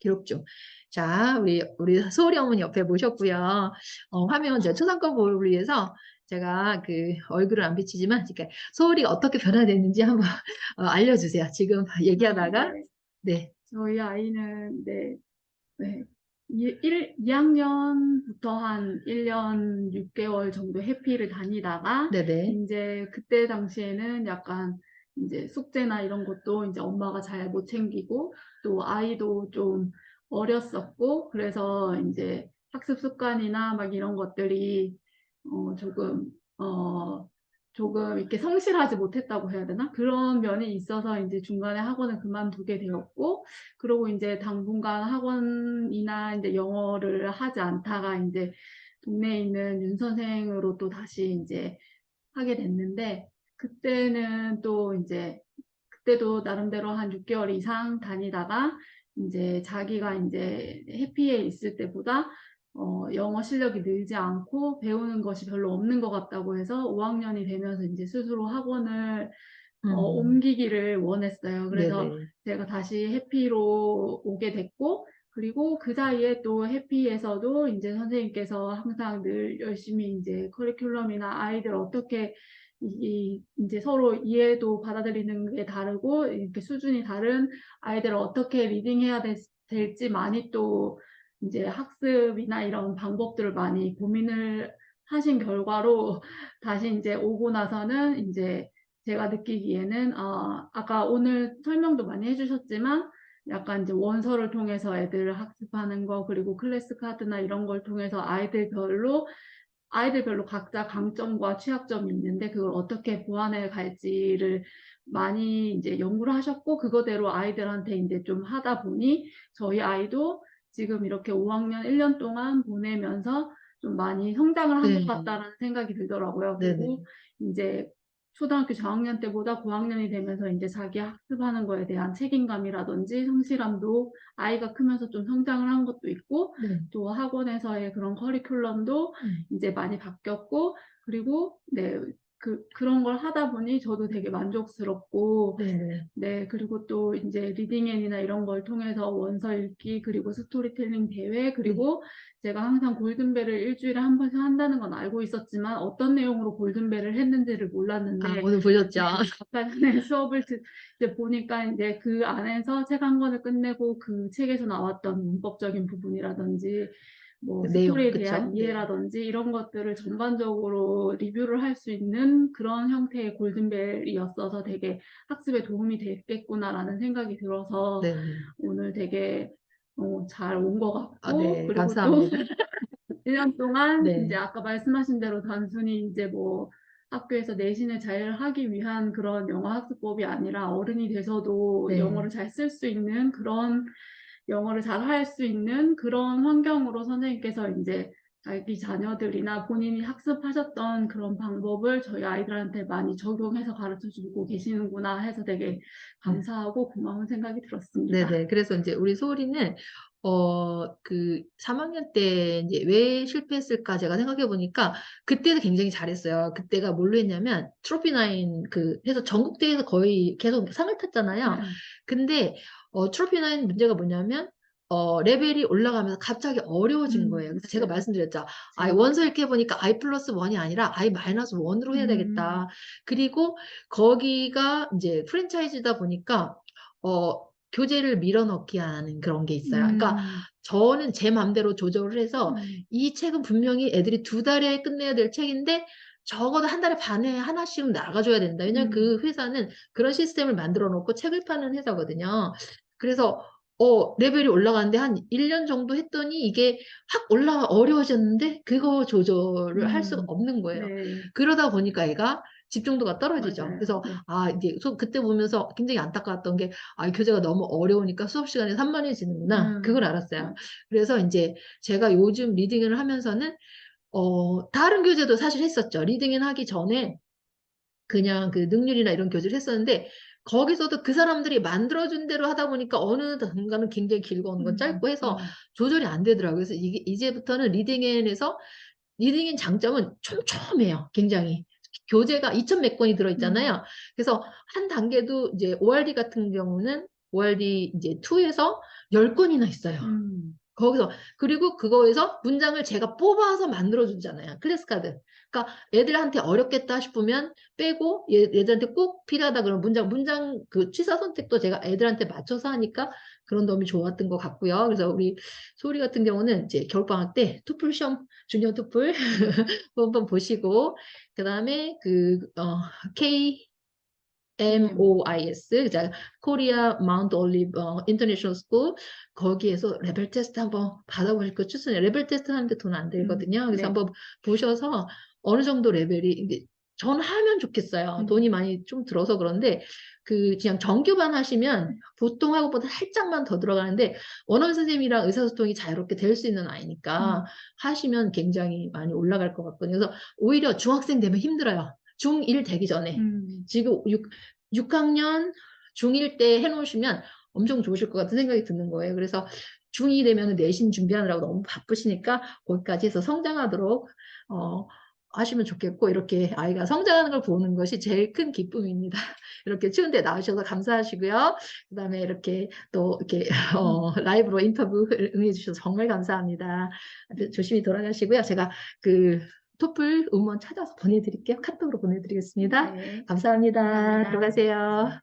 기록 중. 자, 우리 우리 소리 어머니 옆에 모셨고요. 어, 화면 저 초상권 보호를 위해서 제가 그 얼굴을 안 비치지만 이렇게 소울이가 어떻게 변화됐는지 한번 어, 알려주세요. 지금 얘기하다가 네, 네, 저희 아이는 네, 네. 1, 2학년부터 한 1년 6개월 정도 해피를 다니다가 네네, 이제 그때 당시에는 약간 이제 숙제나 이런 것도 이제 엄마가 잘 못 챙기고 또 아이도 좀 어렸었고 그래서 이제 학습 습관이나 막 이런 것들이 어 조금 어 조금 이렇게 성실하지 못했다고 해야 되나? 그런 면이 있어서 이제 중간에 학원을 그만두게 되었고 그러고 이제 당분간 학원이나 이제 영어를 하지 않다가 이제 동네에 있는 윤 선생으로 또 다시 이제 하게 됐는데 그때는 또 이제 그때도 나름대로 한 6개월 이상 다니다가 이제 자기가 이제 해피에 있을 때보다 어, 영어 실력이 늘지 않고 배우는 것이 별로 없는 것 같다고 해서 5학년이 되면서 이제 스스로 학원을 어, 음, 옮기기를 원했어요. 그래서 네네, 제가 다시 해피로 오게 됐고, 그리고 그 사이에 또 해피에서도 이제 선생님께서 항상 늘 열심히 이제 커리큘럼이나 아이들 어떻게 이, 이- 이제 서로 이해도 받아들이는 게 다르고, 이렇게 수준이 다른 아이들을 어떻게 리딩해야 될, 될지 많이 또 이제 학습이나 이런 방법들을 많이 고민을 하신 결과로 다시 이제 오고 나서는 이제 제가 느끼기에는 아, 아까 오늘 설명도 많이 해주셨지만 약간 이제 원서를 통해서 애들 학습하는 거 그리고 클래스 카드나 이런 걸 통해서 아이들별로 아이들별로 각자 강점과 취약점이 있는데 그걸 어떻게 보완해 갈지를 많이 이제 연구를 하셨고 그거대로 아이들한테 이제 좀 하다 보니 저희 아이도 지금 이렇게 5학년 1년 동안 보내면서 좀 많이 성장을 한것 네. 같다라는 생각이 들더라고요. 네네. 그리고 이제 초등학교 저학년 때보다 고학년이 되면서 이제 자기 학습하는 거에 대한 책임감이라든지 성실함도 아이가 크면서 좀 성장을 한 것도 있고 네, 또 학원에서의 그런 커리큘럼도 음, 이제 많이 바뀌었고 그리고 네, 그, 그런 걸 하다 보니 저도 되게 만족스럽고 네네, 네, 그리고 또 이제 리딩앤이나 이런 걸 통해서 원서 읽기, 그리고 스토리텔링 대회, 그리고 제가 항상 골든벨을 일주일에 한 번씩 한다는 건 알고 있었지만 어떤 내용으로 골든벨을 했는지를 몰랐는데 아, 오늘 보셨죠? 아까 전에 수업을 듣, 이제 보니까 이제 그 안에서 책 한 권을 끝내고 그 책에서 나왔던 문법적인 부분이라든지 뭐그 내용, 스토리에 그쵸? 대한 네. 이해라든지 이런 것들을 전반적으로 리뷰를 할 수 있는 그런 형태의 골든벨이었어서 되게 학습에 도움이 됐겠구나라는 생각이 들어서 네네, 오늘 되게 어, 잘온 것 같고 아, 네, 그리고 감사합니다. 또 1년 동안 네. 이제 아까 말씀하신 대로 단순히 이제 뭐 학교에서 내신을 잘 하기 위한 그런 영어 학습법이 아니라 어른이 돼서도 네. 영어를 잘 쓸 수 있는 그런 영어를 잘 할 수 있는 그런 환경으로 선생님께서 이제 자기 자녀들이나 본인이 학습하셨던 그런 방법을 저희 아이들한테 많이 적용해서 가르쳐 주고 계시는구나 해서 되게 감사하고 고마운 생각이 들었습니다. 네네. 그래서 이제 우리 소리는 어, 그 3학년 때 이제 왜 실패했을까 제가 생각해 보니까 그때도 굉장히 잘했어요. 그때가 뭘로 했냐면 트로피9 그 해서 전국대회에서 거의 계속 상을 탔잖아요. 네. 근데 어, 트로피9 문제가 뭐냐면 어, 레벨이 올라가면서 갑자기 어려워진 음, 거예요. 그래서 제가 네. 말씀드렸죠. 아, 네. 원서 읽게 보니까 i 플러스 1이 아니라 i 마이너스 1으로 해야 음. 되겠다. 그리고 거기가 이제 프랜차이즈다 보니까 어, 교재를 밀어넣기 하는 그런 게 있어요. 그러니까 음. 저는 제 맘대로 조절을 해서 음. 이 책은 분명히 애들이 두 달에 끝내야 될 책인데 적어도 한 달에 반에 하나씩은 나가줘야 된다. 왜냐면 음. 그 회사는 그런 시스템을 만들어 놓고 책을 파는 회사거든요. 그래서 어, 레벨이 올라가는데 한 1년 정도 했더니 이게 확 올라가 어려워졌는데 그거 조절을 할 수가 음. 없는 거예요. 네. 그러다 보니까 애가 집중도가 떨어지죠. 맞아요. 그래서 네. 아 이제 소- 그때 보면서 굉장히 안타까웠던 게 아, 이 교재가 너무 어려우니까 수업 시간이 산만해지는구나. 음. 그걸 알았어요. 그래서 이제 제가 요즘 리딩을 하면서는 어, 다른 교재도 사실 했었죠. 리딩을 하기 전에 그냥 그 능률이나 이런 교재를 했었는데 거기서도 그 사람들이 만들어준 대로 하다 보니까 어느 단가는 굉장히 길고 어느 건 음. 짧고 해서 음. 조절이 안 되더라고요. 그래서 이게 이제부터는 리딩앤에서 리딩앤 장점은 촘촘해요. 굉장히. 교재가 2천 몇 권이 들어있잖아요. 그래서 한 단계도 이제 ORD 같은 경우는 OLD 이제 2에서 10건이나 있어요. 음. 거기서 그리고 그거에서 문장을 제가 뽑아서 만들어 주잖아요. 클래스 카드. 그러니까 애들한테 어렵겠다 싶으면 빼고 얘, 얘들한테 꼭 필요하다 그러면 문장 문장 그 취사 선택도 제가 애들한테 맞춰서 하니까 그런 점이 좋았던 것 같고요. 그래서 우리 소리 같은 경우는 이제 겨울방학 때 투플 시험 주니어 투플 한번 보시고 그다음에 그 어, K MOIS, 자, 코리아 마운트 올리브 어, 인터내셔널 스쿨 거기에서 레벨 테스트 한번 받아보실 거 추천해요. 레벨 테스트 하는데 돈 안 들거든요. 그래서 네. 한번 보셔서 어느 정도 레벨이 전 하면 좋겠어요. 음. 돈이 많이 좀 들어서 그런데 그 그냥 정규반 하시면 보통 하고보다 살짝만 더 들어가는데 원어민 선생님이랑 의사소통이 자유롭게 될 수 있는 아이니까 음. 하시면 굉장히 많이 올라갈 것 같거든요. 그래서 오히려 중학생 되면 힘들어요. 중1 되기 전에. 음. 지금 6, 6학년 중1 때 해놓으시면 엄청 좋으실 것 같은 생각이 드는 거예요. 그래서 중2 되면 내신 준비하느라고 너무 바쁘시니까 거기까지 해서 성장하도록 어, 하시면 좋겠고 이렇게 아이가 성장하는 걸 보는 것이 제일 큰 기쁨입니다. 이렇게 추운데 나오셔서 감사하시고요. 그다음에 이렇게 또 이렇게 어, 라이브로 인터뷰 응해 주셔서 정말 감사합니다. 조심히 돌아가시고요. 제가 그 토플 음원 찾아서 보내드릴게요. 카톡으로 보내드리겠습니다. 네. 감사합니다. 감사합니다. 들어가세요.